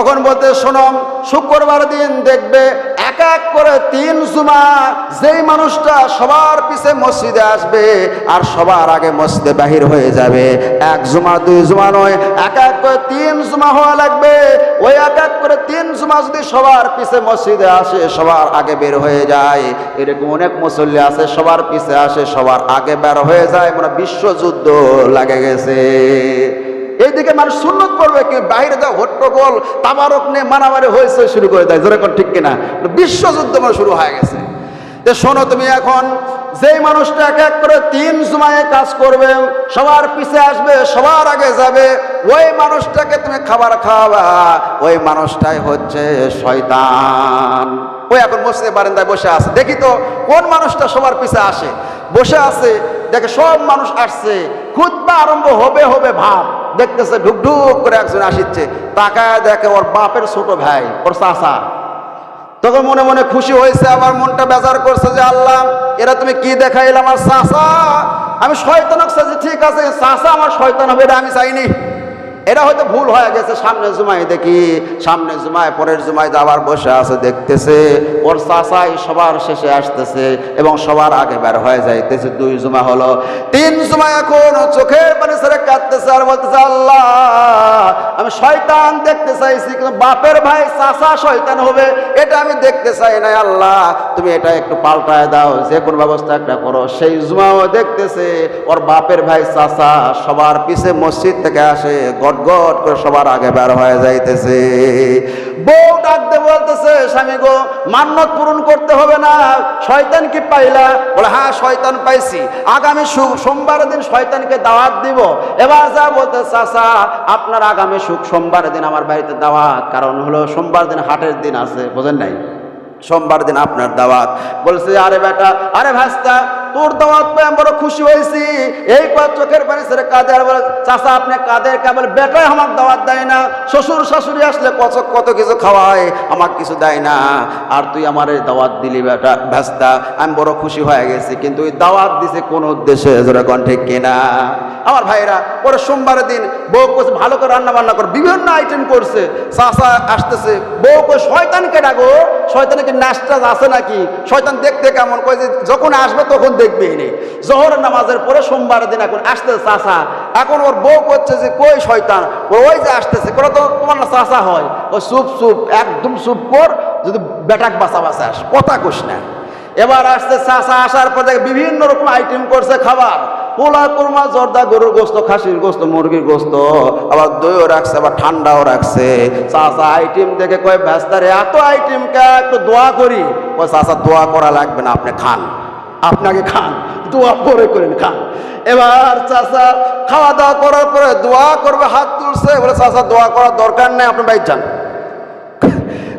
তখন বলতে শোনম শুক্রবার দিন দেখবে এক এক করে তিন জুমা যেই মানুষটা সবার পিছে মসজিদে আসবে আর সবার আগে মসজিদে বাহির হয়ে যাবে। এক জুমা, দুই জুমা নয়, এক এক করে তিন জুমা হওয়া লাগবে। ওই এক এক করে তিন জুমা যদি সবার পিছে মসজিদে আসে, সবার আগে বের হয়ে যায়। এরকম অনেক মুসল্লি আছে, সবার পিছে আসে, সবার আগে বের হয়ে যায়। মানে বিশ্বযুদ্ধ লাগে গেছে। এইদিকে মানুষ সুন্নত করবে কি বাইরে যা হট্টগোল তাবারক নিয়ে মারামারি হয়েছে শুরু করে দেয়। জোরে ঠিক কিনা? বিশ্বযুদ্ধ মানে শুরু হয়ে গেছে। তো শোনো তুমি এখন, যেই মানুষটা এক এক করে তিন জুমায় কাজ করবে, সবার পিছে আসবে, সবার আগে যাবে, ওই মানুষটাকে তুমি খাবার খাওয়াবা। ওই মানুষটাই হচ্ছে শয়তান। ওই এখন মসজিদে বারান্দায় বসে আছে। দেখি তো, কোন মানুষটা সবার পিছে আসে? বসে আছে, দেখে সব মানুষ আসছে। খুদ্া আরম্ভ হবে হবে ভাব। দেখতেছে, ঢুক ঢুক করে একজন আসিচ্ছে। তাকায় দেখে ওর বাপের ছোট ভাই, ওর চাষা তখন মনে মনে খুশি হয়েছে, আমার মনটা বেজার করছে যে আল্লাহ, এরা তুমি কি দেখাইলে আমার চাষা আমি শয়তানক চাইছি ঠিক আছে চাষা আমার শয়তান হবে এটা আমি চাইনি। এটা হয়তো ভুল হয়ে গেছে সামনে জুমায় দেখি সামনে জুমায়, পরের জুমায় যাবার বসে আছে, দেখতেছে, ওর চাষাই সবার শেষে আসতেছে এবং সবার আগে বের হয়ে যাইতেছে, দুই জুমা হলো। তিন জুমা এখন চোখের পানি ছেড়ে কাঁদতেছে আর বলতেছে, আল্লাহ, আমি শয়তান দেখতে চাইছি, কিন্তু বাপের ভাই চাষা শয়তান হবে, এটা আমি দেখতে চাই না আল্লাহ, তুমি এটা একটু পাল্টায় দাও, যে কোনো ব্যবস্থা একটা করো। সেই জুমাও দেখতেছে, ওর বাপের ভাই চাষা সবার পিছে মসজিদ থেকে আসে গট গট করে সবার আগে বের হয়ে যাইতেছে। বউ ডাকতে বলতেছে, স্বামী গো মান্যত পূরণ করতে হবে না, শয়তান কি পাইলা? বলে হ্যাঁ শয়তান পাইছি। আগামী সু- সোমবার দিন শয়তানকে দাওয়াত দিব। এবার যা বলতে চাচা, আপনার আগামী সুখ সোমবার দিন আমার বাড়িতে দাওয়াত। কারণ হলো সোমবার দিন হাটের দিন আছে, বোঝেন নাই? সোমবার দিন আপনার দাওয়াত। বলছে, আরে বেটা, আরে ভাস্তা তোর দাওয়াত পেয়ে আমি বড় খুশি হয়েছি। এই পর চোখের পানি ছেড়ে কাঁদে আর বলে চাষা আপনি কাদের কেবল বেটাই আমার দাওয়াত দেয় না। শ্বশুর শাশুড়ি আসলে কত কত কিছু খাওয়ায় আমার কিছু দেয় না। আর তুই আমার এই দাওয়াত দিলি, বেটা ভাস্তা আমি বড় খুশি হয়ে গেছি। কিন্তু ওই দাওয়াত দিছে কোন উদ্দেশ্যে যেরকম ঠিক কিনা? আমার ভাইরা পরে সোমবারের দিন বউ করছে ভালো করে রান্না বান্না করে, বিভিন্ন আইটেম করছে। চাষা আসতেছে, বউ কই শয়তানকে ডাকো। শয়তানকে নাচটা আছে নাকি? শয়তান দেখতে কেমন? কয় যে, যখন আসবে তখন দেখবে এনে জহর নামাজের পরে সোমবারের দিন এখন আসতেছে চাষা এখন ওর বউ করছে যে, কই শয়তান? ওই যে আসতেছে কোনো তো তোমার না চাষা হয়? ও চুপ চুপ, একদম চুপ কর, যদি বেটাক বাঁচা আস, কথা কোস না। এবার আসতে চাষা আসার পর দেখে বিভিন্ন রকম আইটেম করছে খাবার। পোলা কুরমা, জর্দা, গরুর গোস্ত, খাসির গোস্ত, মুরগির গোস্ত, আবার দইও রাখছে, আবার ঠান্ডাও রাখছে। চাষা আইটেম দেখে কয় ব্যস্তারে এত আইটেম কে, একটু দোয়া করি। ওই চাষা দোয়া করা লাগবে না, আপনি খান। আপনাকে খান, দোয়া পরে করেন খান। এবার চাষা খাওয়া দাওয়া করার পরে দোয়া করবে, হাত তুলছে, বলে চাষা দোয়া করার দরকার নেই, আপনি বাইর যান।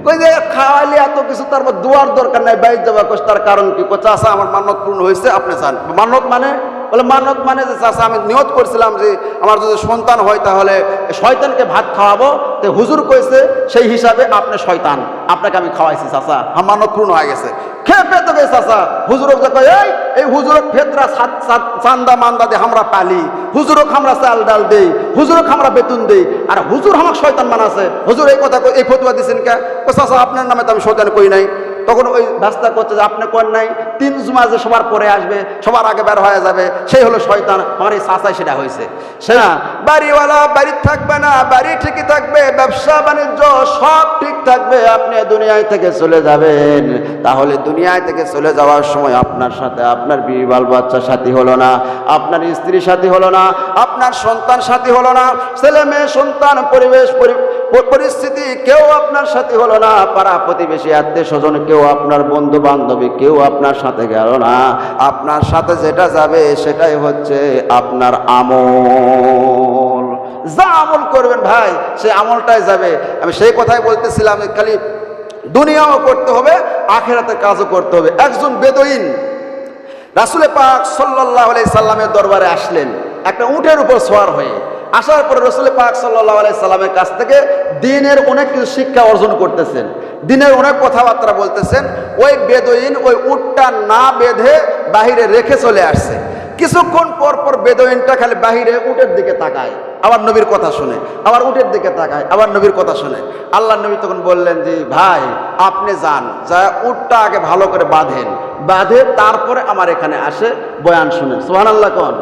কই যে, খাওয়াইলে এত কিছু, তার মধ্যে দোয়ার দরকার নাই, বাইর যাবার কষ্ট তার কারণ কি? চাষা আমার মান্যত পূর্ণ হয়েছে, আপনি চান মান্যত মানে বলে মান্যত মানে যে চাষা আমি নিয়ত করছিলাম যে, আমার যদি সন্তান হয় তাহলে শয়তানকে ভাত খাওয়াবো। তো হুজুর কইছে, সেই হিসাবে আপনি শয়তান, আপনাকে আমি খাওয়াইছি চাষা আমার মান্যত পূর্ণ হয়ে গেছে। খেয়ে পেতে গেছে চাষা হুজুরক কয়, এই এই হুজুরক ফেতরা চান্দা মান্দা দিয়ে আমরা পালি। হুজুরক আমরা চাল ডাল দেই। হুজুরক আমরা বেতন দেই। আর হুজুর আমাকে শয়তান মানাছে হুজুর এই কথা এই ফতুয়া দিছেন কে? চাচা, আপনার নামে তো আমি শয়তান কই নাই। তখন ওই রাস্তা করছে যে, আপনি কোন নাই। তিন জুমা যে সবার পরে আসবে, সবার আগে বের হয়ে যাবে, সেই হলো শয়তান। আমার এই চাচাই সেটা হয়েছে। সে না, বাড়িওয়ালা বাড়ি থাকবে না, বাড়ি ঠিকই থাকবে, ব্যবসা বাণিজ্য সব ঠিক থাকবে, আপনি দুনিয়ায় থেকে চলে যাবেন। তাহলে দুনিয়ায় থেকে চলে যাওয়ার সময় আপনার সাথে আপনার বিবি বাল বাচ্চার সাথী হলো না, আপনার স্ত্রী সাথী হলো না, আপনার সন্তান সাথী হলো না, ছেলে মেয়ে, সন্তান, পরিবেশ, পরি- পরিস্থিতি, কেউ আপনার সাথে হলো না, পাড়া প্রতিবেশী, আত্মীয় স্বজন, কেউ আপনার বন্ধু বান্ধবী কেউ আপনার সাথে গেল না। আপনার সাথে যেটা যাবে সেটাই হচ্ছে আপনার আমল। যা আমল করবেন ভাই, সে আমলটাই যাবে। আমি সেই কথাই বলতেছিলাম খালি দুনিয়াও করতে হবে আখেরাতে কাজও করতে হবে। একজন বেদইন রাসুলে পাক সাল্লাহ আলাই সাল্লামের দরবারে আসলেন, একটা উটের উপর সোয়ার হয়ে। আসার পরে রসুল পাক সাল্লাহ আলাই সাল্লামের কাছ থেকে দিনের অনেক কিছু শিক্ষা অর্জন করতেছেন। দিনের অনেক কথাবার্তা বলতেছেন, ওই বেদইন ওই উটটা না বেঁধে বাহিরে রেখে চলে আসছে। কিছুক্ষণ পর পর বেদইনটা খালি বাহিরে উটের দিকে তাকায়, আবার নবীর কথা শুনে, আবার উটের দিকে তাকায়, আবার নবীর কথা শুনে। আল্লাহ নবী তখন বললেন যে, ভাই, আপনি যান, যা উটটা আগে ভালো করে বাঁধেন, বাঁধে তারপরে আমার এখানে আসে বয়ান শুনে সোহান আল্লাহ কন?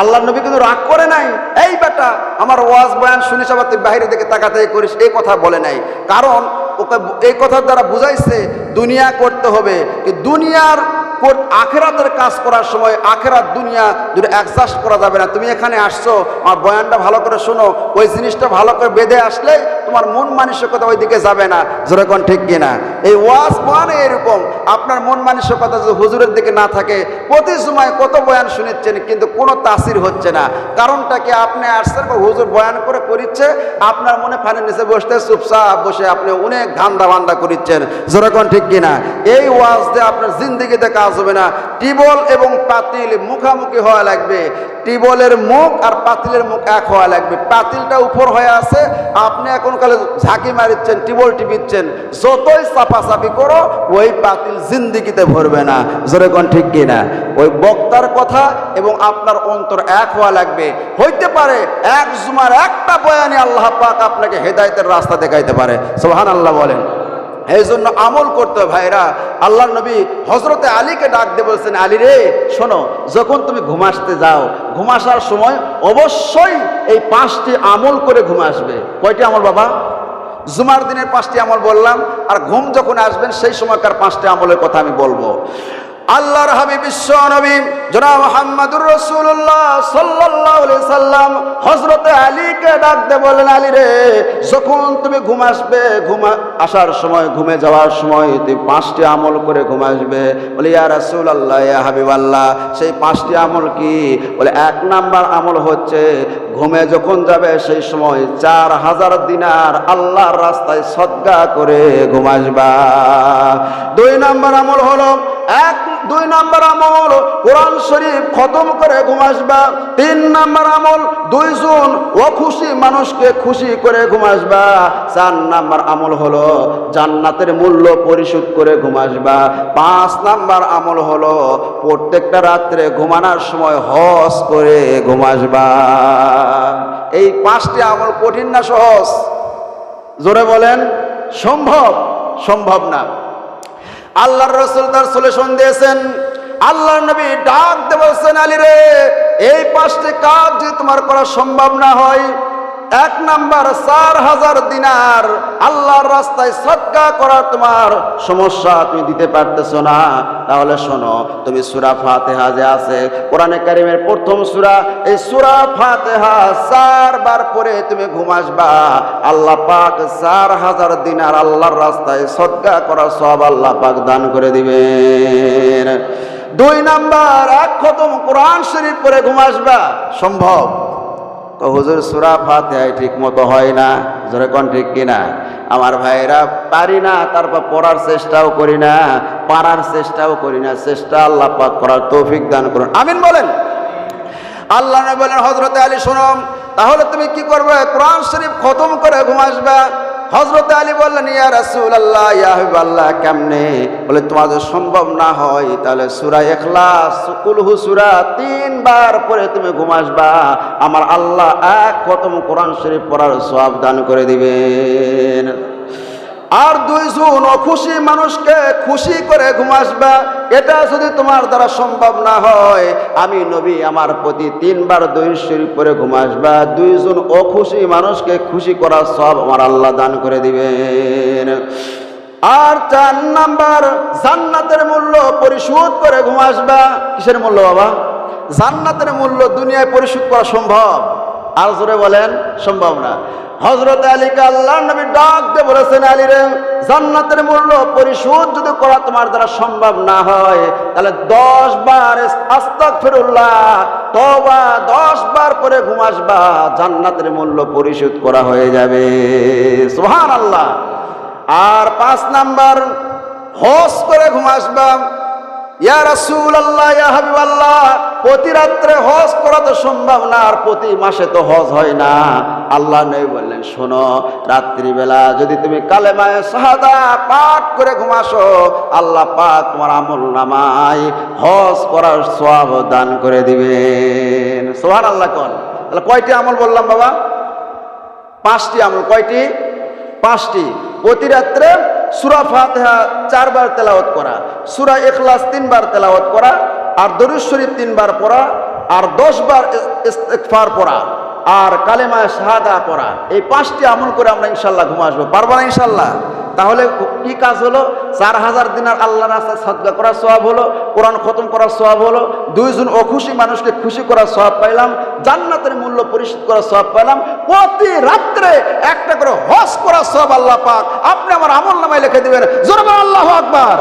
আল্লাহ নবী কিন্তু রাগ করে নাই। এই বেটা, আমার ওয়াজ বয়ান শুনিস, আবার তুই বাইরে দিকে তাকাতে করিস, এই কথা বলে নাই। কারণ ওকে এই কথার দ্বারা বুঝাইছে, দুনিয়া করতে হবে। কি দুনিয়ার আখেরাতের কাজ করার সময় আখেরাত দুনিয়া দুটো অ্যাডজাস্ট করা যাবে না। তুমি এখানে আসছো, আমার বয়ানটা ভালো করে শোনো, ওই জিনিসটা ভালো করে বেঁধে আসলে তোমার মন মানসিকতা ওই দিকে যাবে না। যেরকম ঠিক কিনা? এই ওয়াজ বয়ান এরকম, আপনার মন মানসিকতা যদি হুজুরের দিকে না থাকে, প্রতি সময় কত বয়ান শুনেছেন, কিন্তু কোনো তাসির হচ্ছে না। কারণটা কি? আপনি আসছেন বা হুজুর বয়ান করে করিচ্ছে, আপনার মনে ফানের নিচে বসতে চুপচাপ বসে আপনি অনেক ধান্দা বান্দা করিচ্ছেন যেরকম ঠিক কিনা? এই ওয়াজ দিয়ে আপনার জিন্দিগিতে কাজ হবে না। টিবল এবং পাতিল মুখামুখি হওয়া লাগবে। টিবলের মুখ আর পাতিলের মুখ এক হওয়া লাগবে। পাতিলটা উপর হয়ে আছে, আপনি এখন কালে ঝাঁকি মারিচ্ছেন, টিবল টিপিচ্ছেন, যতই চাপাচাপি করো, ওই পাতিল জিন্দিগিতে ভরবে না। যেরকম ঠিক কিনা ওই বক্তার কথা এবং আপনার অন্তর এক হওয়া লাগবে। হইতে পারে এক জুমার একটা বয়ানে আল্লাহ পাক আপনাকে হেদায়েতের রাস্তা দেখাইতে পারে। সোহান আল্লাহ বলেন। এই জন্য আমল করতে ভাইরা। আল্লাহ নবী হজরতে আলীকে ডাক দিয়ে বলছেন, আলী রে, শোনো, যখন তুমি ঘুমাসতে যাও ঘুমাসার সময় অবশ্যই এই পাঁচটি আমল করে ঘুমে আসবে। কয়টি আমল বাবা? জুমার দিনের পাঁচটি আমল বললাম, আর ঘুম যখন আসবেন সেই সময়কার পাঁচটি আমলের কথা আমি বলব। আল্লাহর হাবিব বিশ্ব নবী জনাব মোহাম্মদুর রসুল্লাহ আলাইহি সাল্লাম হযরতে আলীকে ডাক দে বলেন আলী রে, যখন তুমি ঘুম আসবে, ঘুমা আসার সময়, ঘুমে যাওয়ার সময় তুমি পাঁচটি আমল করে ঘুম আসবে। বলে, ইয়া রাসূলুল্লাহ, ইয়া হাবিবাল্লাহ, সেই পাঁচটি আমল কি? বলে, এক নাম্বার আমল হচ্ছে, ঘুমে যখন যাবে, সেই সময় চার হাজার দিনার আল্লাহর রাস্তায় সদ্গা করে ঘুম আসবা। দুই নাম্বার আমল হলো এক, দুই নাম্বার আমল, কোরআন শরীফ খতম করে ঘুমাসবা তিন নাম্বার আমল দুই দুইজন ও খুশি মানুষকে খুশি করে ঘুমাসবা চার নাম্বার আমল হলো জান্নাতের মূল্য পরিশোধ করে ঘুমাসবা পাঁচ নাম্বার আমল হলো প্রত্যেকটা রাত্রে ঘুমানোর সময় হজ করে ঘুমাসবা এই পাঁচটি আমল কঠিন না সহজ? জোরে বলেন, সম্ভব? সম্ভব না। আল্লাহর রসুল তার সলিউশন দিয়েছেন। আল্লাহ নবী ডাক দেবেন আলী রে, এই পাঁচটি কাজ যদি তোমার করা সম্ভব না হয় এক নাম্বার চার হাজার দিনার আল্লাহর রাস্তায় সৎকা করার তোমার সমস্যা তুমি দিতে পারতেছো না। তাহলে শোনো, তুমি সুরা ফাতেহা যে আছে, কোরআনে কারিমের প্রথম সুরা, এই সুরা ফাতেহা চারবার পরে তুমি ঘুমাসবা আল্লাহ পাক চার হাজার দিনার আল্লাহর রাস্তায় সৎকা করার সব আল্লাহ পাক দান করে দিবেন। দুই নাম্বার, এক খতম কোরআন শরীফ পরে ঘুমাসবা সম্ভব? তো হুজুর, সুরা ফাতেহাই ঠিক মতো হয় না? জোরে কোন ঠিক কিনা? আমার ভাইরা পারি না, তারপর পড়ার চেষ্টাও করি না, পারার চেষ্টাও করি না। চেষ্টা আল্লাহ পাক করার তৌফিক দান করুন। আমিন বলেন। আল্লাহ বলেন হজরত আলী সোনম তাহলে তুমি কি করবে? কোরআন শরীফ খতম করে ঘুমাসবা হজরত আলী বললেন, ইয়া রাসুল আল্লাহ ইয়াহিব আল্লাহ কেমনে? বলে, তোমাদের সম্ভব না হয়, তাহলে সুরা এখলাস কুলহু সুরা তিনবার পরে তুমি ঘুমাসবা আমার আল্লাহ এক খতম কোরআন শরীফ পড়ার সব দান করে দিবেন। অখুশি মানুষকে খুশি করে ঘুমাসবা এটা যদি তোমার দ্বারা সম্ভব না হয়, আমি নবী আমার প্রতি তিনবার দুই শরীফ করে ঘুমাসবা দুইজন অখুশি মানুষকে খুশি করার সব আমার আল্লাহ দান করে দিবেন। আর চার নাম্বার, জান্নাতের মূল্য পরিশোধ করে ঘুমাসবা কিসের মূল্য বাবা? জান্নাতের মূল্য দুনিয়ায় পরিশোধ করা সম্ভব। আর জোরে বলেন, সম্ভব না। হজরত আলীকে আল্লাহ নবী ডাক দিয়ে বলেছেন, আলী রে, জান্নাতের মূল্য পরিশোধ যদি করা তোমার দ্বারা সম্ভব না হয়, তাহলে দশ বার আস্তাক ফিরুল্লাহ তবা দশ বার করে ঘুমাসবা জান্নাতের মূল্য পরিশোধ করা হয়ে যাবে। সুহান আল্লাহ আর পাঁচ নাম্বার হস করে ঘুমাসবা আল্লাহ আল্লাহ প্রতি রাত্রে হজ করা তো সম্ভব না, আর প্রতি মাসে তো হজ হয় না। আল্লাহ বললেন, শোনো, রাত্রিবেলা যদি তুমি পাঠ করে ঘুমাসো, আল্লাহ তোমার আমল নামায় হজ করার দান করে দিবেন। সোহান আল্লাহ কন? তাহলে কয়টি আমল বললাম বাবা? পাঁচটি আমল, কয়টি? পাঁচটি। প্রতি রাত্রে সুরা ফাতেহা চারবার তেলাওয়াত করা, সুরা এখলাস তিনবার তেলাওয়াত করা, আর দরুদ শরীফ তিনবার পড়া, আর দশবার বার ইস্তেগফার পড়া, আর কালেমায় শাহাদা পড়া। এই পাঁচটি আমল করে আমরা ইনশাল্লাহ ঘুমাসবো পারব না ইনশাল্লাহ? তাহলে কি কাজ হলো? চার হাজার দিনার আল্লাহ রাস্তায় সদ্গা করার সব হলো, কোরআন খতম করার সব হলো, দুইজন অখুশি মানুষকে খুশি করার সব পাইলাম, জান্নাতের মূল্য পরিশোধ করার সব পাইলাম, প্রতি রাত্রে একটা করে হস করার সব আল্লাহ পাক। আপনি আমার আমল নামায় লিখে দেবেন জোরবার আল্লাহ আকবার।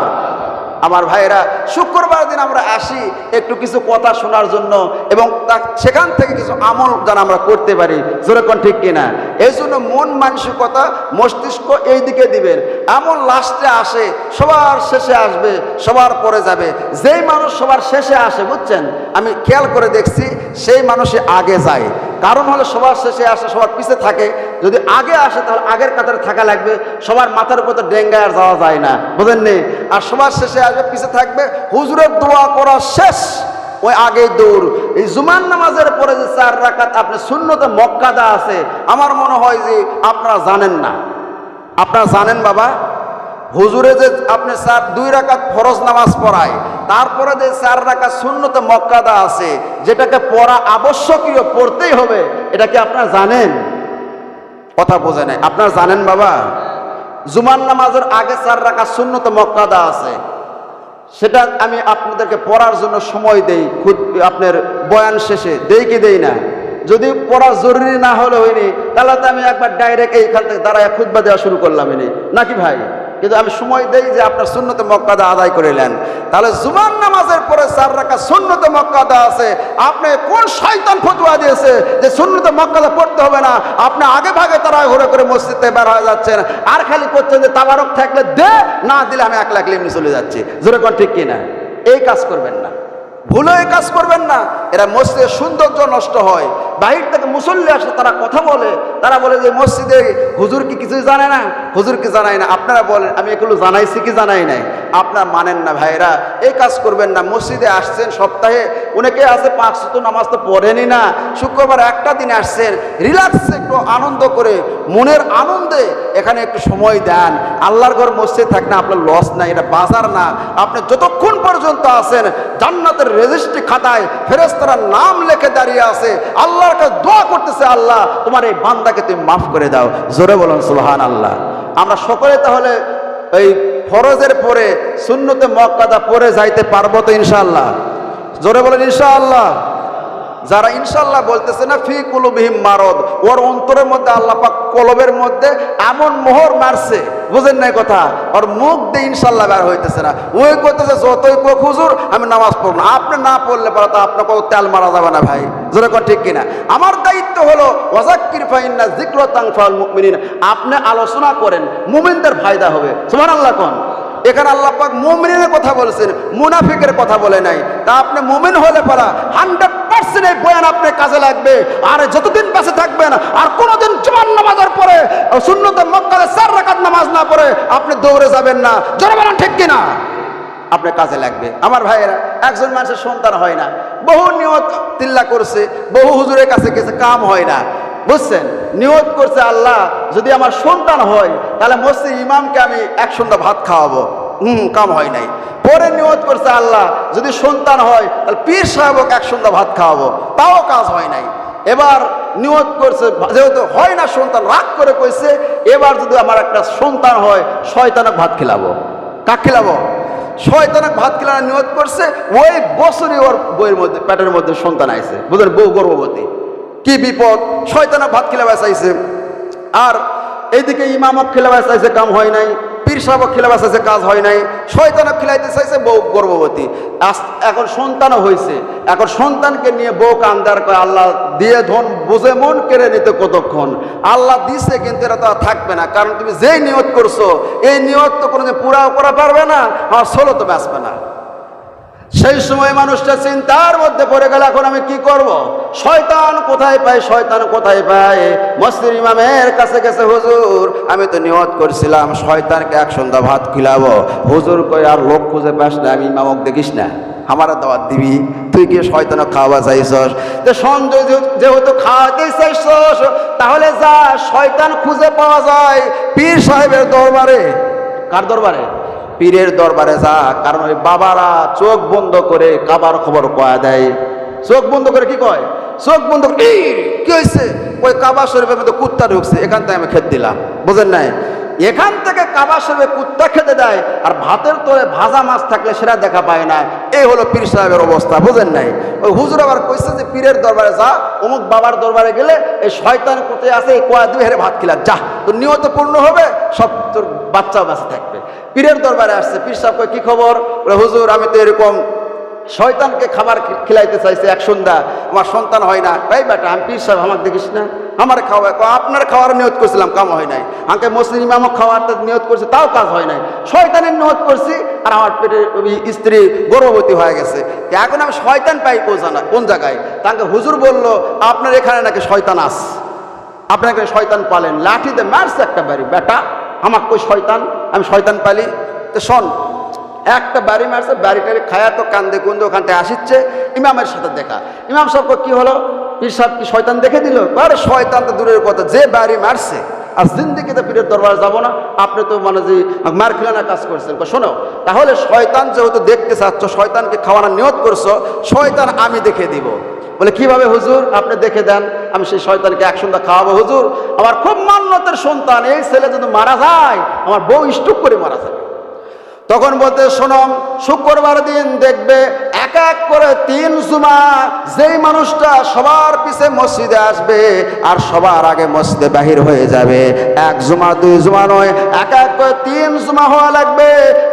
আমার ভাইরা শুক্রবার দিন আমরা আসি একটু কিছু কথা শোনার জন্য এবং তা- সেখান থেকে কিছু আমল যেন আমরা করতে পারি। যেরকম ঠিক কিনা? এই জন্য মন মানসিকতা মস্তিষ্ক এই দিকে দিবেন। এমন লাস্টে আসে, সবার শেষে আসবে, সবার পরে যাবে। যেই মানুষ সবার শেষে আসে, বুঝছেন? আমি খেয়াল করে দেখছি, সেই মানুষই আগে যায়। কারণ হলো সবার শেষে আসে, সবার পিছে থাকে। যদি আগে আসে, তাহলে আগের কাতারে থাকা লাগবে। সবার মাথার উপর তো ডেঙ্গায় আর যাওয়া যায় না। বুঝেননি? আর সবার শেষে আসবে পিছে থাকবে, হুজুরের দোয়া করা শেষ। ওই আগে দৌড়। এই জুমান নামাজের পরে যে চার রাকাত, আপনি শূন্যতে মক্কাদা আছে, আমার মনে হয় যে আপনারা জানেন না। আপনারা জানেন বাবা? হুজুরে যে আপনি চার, দুই রাকাত ফরজ নামাজ পড়ায়, তারপরে যে চার রাকাত শূন্যতে মক্কাদা আছে, যেটাকে পড়া আবশ্যকীয় পড়তেই হবে, এটা কি আপনারা জানেন? কথা বোঝে নাই। আপনার জানেন বাবা জুমান নামাজের আগে চার রাখা শূন্যত মক্কাদা আছে। সেটা আমি আপনাদেরকে পড়ার জন্য সময় দেই, খুদ আপনার বয়ান শেষে। দেই কি দেই না? যদি পড়া জরুরি না হলে হইনি তাহলে তো আমি একবার ডাইরেক্ট এইখান থেকে দাঁড়ায় খুদবা দেওয়া শুরু করলাম ইনি। নাকি ভাই? কিন্তু আমি সময় দেই যে আপনার শূন্যতে মক্কাদা আদায় করে নেন। তাহলে জুমান নামাজের পরে চার রাখা শূন্যতে মক্কাদা আছে। আপনি কোন শয়তান ফতুয়া দিয়েছে যে শূন্যতে মক্কাদা পড়তে হবে না? আপনি আগে ভাগে তারা ঘুরে করে মসজিদে বের হয়ে যাচ্ছেন। আর খালি করছেন যে তাবারক থাকলে দে, না দিলে আমি এক লাখ এমনি চলে যাচ্ছি। জোরে কর ঠিক কিনা? এই কাজ করবেন না। ভুলে এই কাজ করবেন না। এরা মসজিদের সৌন্দর্য নষ্ট হয়। বাহির থেকে মুসল্লি আসে, তারা কথা বলে। তারা বলে যে, মসজিদে হুজুর কি কিছুই জানে না? হুজুর কি জানাই না? আপনারা বলেন, আমি এগুলো জানাইছি কি জানাই নাই? আপনারা মানেন না ভাইরা এই কাজ করবেন না। মসজিদে আসছেন সপ্তাহে, অনেকে আছে পাঁচ শত নামাজ তো পড়েনি না। শুক্রবার একটা দিন আসছেন, রিল্যাক্স একটু আনন্দ করে, মনের আনন্দে এখানে একটু সময় দেন। আল্লাহর ঘর মসজিদ থাক না, আপনার লস নাই, এটা বাজার না। আপনি যতক্ষণ পর্যন্ত আছেন, জান্নাতের রেজিস্ট্রি খাতায় ফেরেস্তারা নাম লেখে দাঁড়িয়ে আছে। আল্লাহর কাছে দোয়া করতেছে, আল্লাহ, তোমার এই বান্দাকে তুমি মাফ করে দাও। জোরে বলুন সুলহান আল্লাহ আমরা সকলে তাহলে এই ফরজের পরে শূন্যতে মক্কাদা পরে যাইতে পারব তো ইনশাআল্লাহ? জোরে বলেন, ইনশাআল্লাহ। যারা ইনশাল্লাহ বলতেছে না, ফি কুলুবিহিম মারদ ওর অন্তরের মধ্যে আল্লাহ পাক কলবের মধ্যে এমন মোহর মারছে, বুঝেন নাই কথা? ওর মুখ দিয়ে ইনশাল্লাহ বের হইতেছে না। ওই করতেছে যতই কোক হুজুর, আমি নামাজ পড়ব না। আপনি না পড়লে পরে তো আপনাকে তেল মারা যাবে না ভাই। জোরে কর ঠিক কিনা? আমার দায়িত্ব হলো ওয়াজাক্কির ফাইন্না জিক্রতাং ফাল মুমিনিন আপনি আলোচনা করেন, মুমিনদের ফায়দা হবে। সুবহানাল্লাহ কোন। এখানে আল্লাহ পাক মুমিনের কথা বলেছেন, মুনাফিকের কথা বলে নাই। তা আপনি মুমিন হলে পারা হান্ড্রেড পার্সেন্ট এই বয়ান আপনি কাজে লাগবে। আর যতদিন বেঁচে থাকবেন, আর কোনোদিন জুমার নামাজের পরে শূন্যতে মক্কালে চার রাকাত নামাজ না পড়ে আপনি দৌড়ে যাবেন না। জোরে বলেন ঠিক কিনা? আপনার কাজে লাগবে। আমার ভাইয়েরা, একজন মানুষের সন্তান হয় না। বহু নিয়ত তিল্লা করছে, বহু হুজুরের কাছে গেছে, কাম হয় না। বুঝছেন? নিয়ত করছে আল্লাহ, যদি আমার সন্তান হয়, তাহলে মসজিদ ইমামকে আমি এক সন্ধ্যা ভাত খাওয়াবো। হুম কাম হয় নাই। পরে নিয়ত করছে আল্লাহ, যদি সন্তান হয়, তাহলে পীর সাহেবক এক সন্ধ্যা ভাত খাওয়াবো। তাও কাজ হয় নাই। এবার নিয়ত করছে, যেহেতু হয় না সন্তান, রাগ করে কইছে, এবার যদি আমার একটা সন্তান হয়, শয়তানক ভাত খেলাবো। কাক খেলাবো? শয়তানক ভাত খেলানোর নিয়ত করছে, ওই বছরই ওর বইয়ের মধ্যে, পেটের মধ্যে সন্তান আইছে। বুঝলেন? বউ গর্ভবতী। কি বিপদ? শয়তানক ভাত খেলে চাইছে আর এইদিকে ইমামক খেলে চাইছে কাম হয় নাই। পীর সাহেবক খেলে চাইছে কাজ হয় নাই। শয়তানক খেলাইতে চাইছে, বউ গর্ভবতী। এখন সন্তানও হয়েছে এখন সন্তানকে নিয়ে বউ কান্দার কয় আল্লাহ দিয়ে ধন বুঝে মন কেড়ে নিতে কতক্ষণ? আল্লাহ দিছে, কিন্তু এরা তো আর থাকবে না। কারণ তুমি যেই নিয়ত করছ, এই নিয়ত তো কোনোদিন পুরাও করা পারবে না আমার ষোলো তো বাঁচবে না। সেই সময় মানুষটা চিন্তার মধ্যে পড়ে গেল, এখন আমি কি করব। শয়তান কোথায় পাই শয়তান কোথায় পাই মসজিদ ইমামের কাছে গেছে, হুজুর, আমি তো নিয়ত করছিলাম, শয়তানকে এক সন্ধ্যা ভাত খিলাবো। হুজুর কই আর লোক খুঁজে পাস না, আমি ইমামক দেখিস না। আমার দাওয়াত দিবি। তুই কি শয়তান খাওয়া চাইছস। যে সঞ্জয় যেহেতু খাওয়াতে চাইছস, তাহলে যা, শয়তান খুঁজে পাওয়া যায়। পীর সাহেবের দরবারে। কার দরবারে? পীরের দরবারে যা কারণ ওই বাবারা চোখ বন্ধ করে কাবার খবর কয়া দেয়। চোখ বন্ধ করে কি কয়? চোখ বন্ধ করে "এই, কি হয়েছে ওই কাবা শরীফের মধ্যে কুত্তা ঢুকছে এখান থেকে আমি খেতে দিলাম। বুঝেন নাই? এখান থেকে কাবা শরীফে কুত্তা খেতে দেয় আর ভাতের তোরে ভাজা মাছ থাকলে সেটা দেখা পায় না। এই হলো পীর সাহেবের অবস্থা বুঝেন নাই? ওই হুজুর আবার কইছে যে পীরের দরবারে যা অমুক বাবার দরবারে গেলে এই শয়তান কোথায় আছে এই কয়া দুই হেরে ভাত খিলা যা তোর নিয়ত পূর্ণ হবে সব তোর বাচ্চাও বাঁচে থাকবে পীরের দরবারে আসছে। পীর সাহেব কি খবর? বলে, হুজুর আমি তো এরকম শয়তানকে খাবার খিলাইতে চাইছে এক সন্ধ্যা। আমার সন্তান হয় না। তাই বেটা আমি পীর সাহেব আমাকে দেখিস না? আমার খাওয়া আপনার খাওয়ার নিয়ত করছিলাম কাম হয় নাই। আমাকে মুসলিম ইমামক খাওয়ার নিয়ত করছে তাও কাজ হয় নাই। শয়তানের নিয়ত করছি আর আমার পেটে স্ত্রী গর্ভবতী হয়ে গেছে। এখন আমি শয়তান পাই জানা- কোন জায়গায়? তাকে হুজুর বলল আপনার এখানে নাকি শয়তান আস। আপনাকে শয়তান পালেন। লাঠিতে মারছে একটা বাড়ি বেটা। আমার কই শয়তান? আমি শয়তান পালি। তো শোন, একটা বাড়ি মারছে, বাড়িটারি খায়া তো কান্দে কুন্দে ওখান থেকে আসিচ্ছে, ইমামের সাথে দেখা। ইমাম সাহেব কী হলো? পীর সাহেব কি শয়তান দেখে দিল? আরে শয়তান তো দূরের কথা, যে বাড়ি মারছে আর জিন্দিগিতে পীরের দরবার যাব না। আপনি তো মানে যে মার খিলানা কাজ করছেন। শোনো, তাহলে শয়তান যেহেতু দেখতে চাচ্ছ, শয়তানকে খাওয়ানোর নিয়ত করছ, শয়তান আমি দেখে দিব। বলে, কীভাবে হুজুর? আপনি দেখে দেন। আমি সেই শয়তানকে এক সন্ধ্যা খাওয়াবো, হুজুর। আমার খুব মান্যতের সন্তান, এই ছেলে যদি মারা যায়, আমার বউ স্টুক করে মারা যাবে। তখন বলতে শোনম শুক্রবার দিন দেখবে এক এক করে তিন জুমা যেই মানুষটা সবার পিছে মসজিদে আসবে আর সবার আগে মসজিদে বাহির হয়ে যাবে। এক জুমা, দুই জুমা নয়, এক এক করে তিন জুমা হওয়া লাগবে।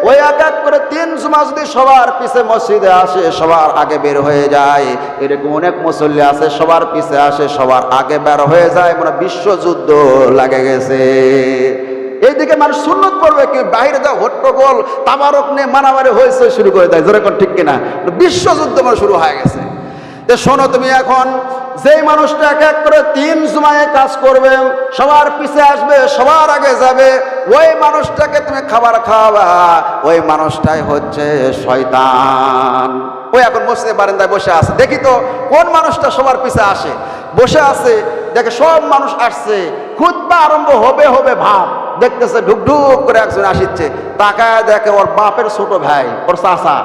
ওই এক এক করে তিন জুমা যদি সবার পিছে মসজিদে আসে, সবার আগে বের হয়ে যায়। এরকম অনেক মুসল্লি আছে, সবার পিছে আসে, সবার আগে বের হয়ে যায়। মানে বিশ্বযুদ্ধ লাগে গেছে। এইদিকে মানুষ সুন্নত পড়বে কি? বাইরে যা হট্টগোল তাবারক নিয়ে মারামারি হয়েছে, শুরু করে দেয়। যেরকম ঠিক কিনা? বিশ্বযুদ্ধ মানে শুরু হয়ে গেছে। তো শোনো তুমি এখন, যেই মানুষটা এক এক করে তিন জুমায় কাজ করবে, সবার পিছে আসবে, সবার আগে যাবে, ওই মানুষটাকে তুমি খাবার খাওয়াবা। ওই মানুষটাই হচ্ছে শয়তান। ওই এখন মসজিদে বারান্দায় বসে আছে। দেখি তো, কোন মানুষটা সবার পিছে আসে? বসে আছে, দেখে সব মানুষ আসছে। খুদ্া আরম্ভ হবে হবে ভাব। দেখতেছে ঢুক ঢুক করে একজন আসিচ্ছে। তাকায় দেখে ওর বাপের ছোট ভাই, ওর চাষা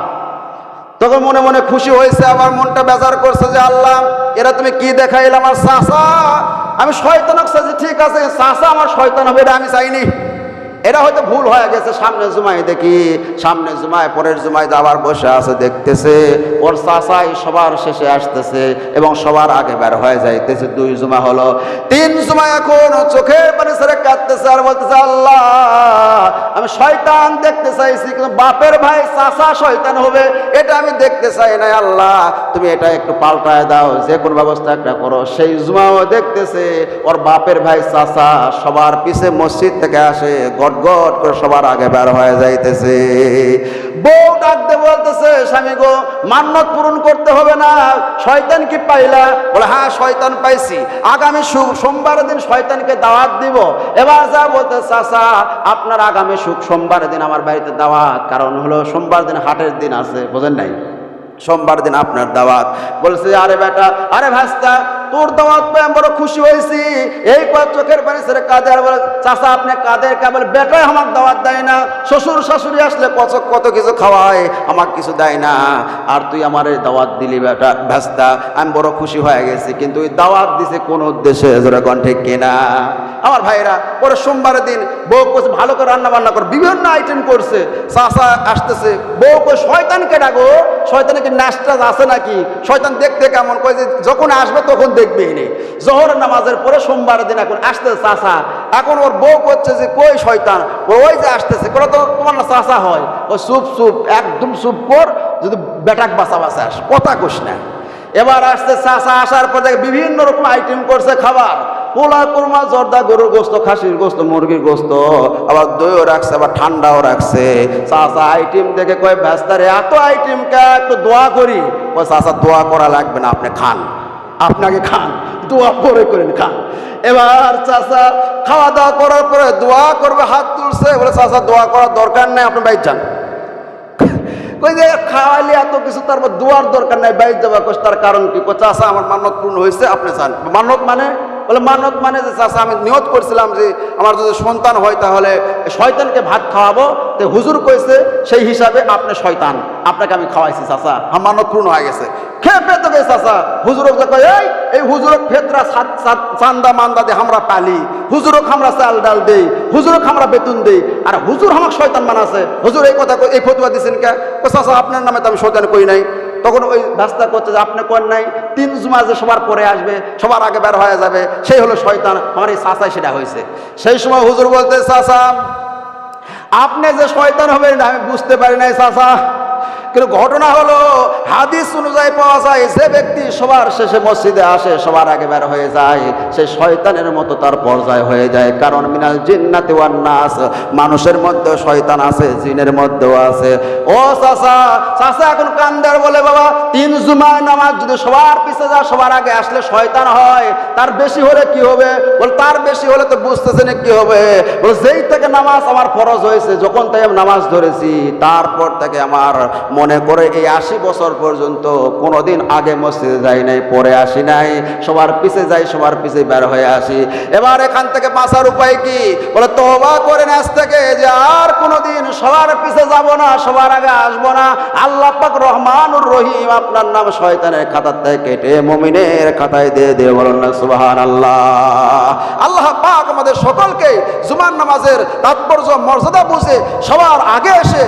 তখন মনে মনে খুশি হয়েছে আমার মনটা বেজার করছে যে আল্লাহ, এরা তুমি কি দেখাইলে আমার চাষা আমি শয়তানক চাইছি ঠিক আছে চাষা আমার শয়তান হবে এটা আমি চাইনি। এটা হয়তো ভুল হয়ে গেছে সামনে জুমায় দেখি সামনে জুমায়, পরের জুমায় আবার বসে আছে, দেখতেছে, ওর চাষাই সবার শেষে আসতেছে এবং সবার আগে বের হয়ে যাইতেছে, দুই জুমা হলো। তিন জুমা এখন চোখের পানি ছেড়ে কাঁদতেছে আর বলতেছে, আল্লাহ, আমি শয়তান দেখতে চাইছি, কিন্তু বাপের ভাই চাষা শয়তান হবে, এটা আমি দেখতে চাই না আল্লাহ, তুমি এটা একটু পাল্টায় দাও, যে কোনো ব্যবস্থা একটা করো। সেই জুমাও দেখতেছে, ওর বাপের ভাই চাষা সবার পিছে মসজিদ থেকে আসে গট গট করে সবার আগে বের হয়ে যাইতেছে। বউ ডাকতে বলতেছে, স্বামী গো মান্যত পূরণ করতে হবে না, শয়তান কি পাইলা? বলে হ্যাঁ শয়তান পাইছি। আগামী সু- সোমবার দিন শয়তানকে দাওয়াত দিব। এবার যা বলতে চাচা, আপনার আগামী সুখ সোমবার দিন আমার বাড়িতে দাওয়াত। কারণ হলো সোমবার দিন হাটের দিন আছে, বোঝেন নাই? সোমবার দিন আপনার দাওয়াত। বলছে, আরে বেটা, আরে ভাস্তা তোর দাওয়াত পেয়ে আমি বড় খুশি হয়েছি। এই কয় চোখের পানি ছেড়ে কাঁদে আর বলে চাষা আপনি কাঁদের কেবল বেটাই আমার দাওয়াত দেয় না। শ্বশুর শাশুড়ি আসলে কত কত কিছু খাওয়ায় আমার কিছু দেয় না। আর তুই আমার এই দাওয়াত দিলি বেটা ভাস্তা আমি বড় খুশি হয়ে গেছি, কিন্তু ওই দাওয়াত দিছে কোন উদ্দেশ্যে? যেরকম ঠিক কিনা? আমার ভাইরা পরে সোমবারের দিন বউ করছে ভালো করে রান্না বান্না করে। বিভিন্ন আইটেম করছে। চাষা আসতেছে, বউ কই, শয়তানকে ডাকো শয়তানকে নাচটা আছে নাকি? শয়তান দেখতে কেমন? কয় যে, যখন আসবে তখন দেখবে এনে জহর নামাজের পরে সোমবারের দিন এখন চাষা এখন ওর বউ করছে যে, কই শয়তান? ওই যে আসতেছে করে তো তোমার না চাষা হয়। চুপ চুপ একদম চুপ কর, যদি বেটাক বাঁচাস কথা না। এবার আসতে চাষা আসার পর দেখে বিভিন্ন রকম আইটেম করছে খাবার। পোলা কোরমা, জর্দা, গরুর গোস্ত, খাসির গোস্ত, মুরগির গোস্ত, আবার দইও রাখছে, আবার ঠান্ডাও রাখছে। চাচা আইটেম দেখে কয় ব্যস্তারে এত আইটেম কে, একটু দোয়া করি। ও চাচা, দোয়া করা লাগবে না, আপনি খান। আপনাকে খান, দোয়া পরে করেন, খান। এবার চাষা খাওয়া দাওয়া করার পরে দোয়া করবে, হাত তুলছে, বলে, চাচা, দোয়া করার দরকার নেই, আপনি বাইর যান। কই এত কিছু, তারপর দোয়ার দরকার নাই, বাইর কোষ তার কারণ কো? চাচা, আমার মানত পূর্ণ হয়েছে, আপনি চান মানত মানে? বলে, মানত মানে যে, চাচা, আমি নিয়ত করছিলাম যে, আমার যদি সন্তান হয় তাহলে শয়তানকে ভাত খাওয়াবো। তো হুজুর কইছে, সেই হিসাবে আপনি শয়তান, আপনাকে আমি খাওয়াইছি, চাচা। আমার পূর্ণ হয়ে গেছে। খেয়ে পেতে গেছে, চাচা। হুজুরক যে এই এই হুজুরক ফেতরা চান্দা মান্দা দিয়ে আমরা পালি। হুজুরক আমরা চাল ডাল দেই। হুজুরক আমরা বেতন দেই। আর হুজুর আমাকে শয়তান বানাছে হুজুর এই কথা এই ফতুয়া দিছেন কে? চাচা, আপনার নামে তো আমি শয়তান কই নাই। তখন ওই রাস্তা করছে যে আপনি কোন নাই, তিন জুমা যে সবার পরে আসবে, সবার আগে বের হয়ে যাবে, সেই হলো শয়তান, আমার এই চাষায় সেটা হয়েছে। সেই সময় হুজুর বলতে চাষা আপনি যে শয়তান হবেন, আমি বুঝতে পারি নাই, চাচা কিন্তু ঘটনা হলো, হাদিস অনুযায়ী পাওয়া যায়, যে ব্যক্তি সবার শেষে মসজিদে আসে, সবার আগে বের হয়ে যায়, সে শয়তানের মতো তার পর্যায় হয়ে যায়। কারণ মিনাল জিন্নাতে নাস, মানুষের মধ্যে শয়তান আছে, জিনের মধ্যেও আছে। ও চাচা চাচা এখন কান্দার বলে, বাবা, তিন জুমায় নামাজ যদি সবার পিছে সবার আগে আসলে শয়তান হয়। তার বেশি হলে কি হবে? বল, তার বেশি হলে তো বুঝতেছে না কি হবে। বল, যেই থেকে নামাজ আমার ফরজ হয়েছে, যখন থেকে আমি নামাজ ধরেছি, তারপর থেকে আমার মনে করে এই আশি বছর পর্যন্ত কোনোদিন আগে মসজিদে যাই নাই, পরে আসি নাই। সবার পিছে যাই, সবার পিছে বের হয়ে আসি। এবার এখান থেকে বাঁচার উপায় কি? বলে তোবা করেন আজ থেকে যে আর কোনোদিন সবার পিছে যাব না, সবার আগে আসব না। আল্লাহ পাক রহমানুর রহিম আপনার নাম শয়তানের খাতার থেকে কেটে মমিনের খাতায় দিয়ে দিয়ে বলুন না আল্লাহ আল্লাহ পাক আমাদের সকলকে জুমান নামাজের তাৎপর্য, মর্যাদা বুঝে সবার আগে এসে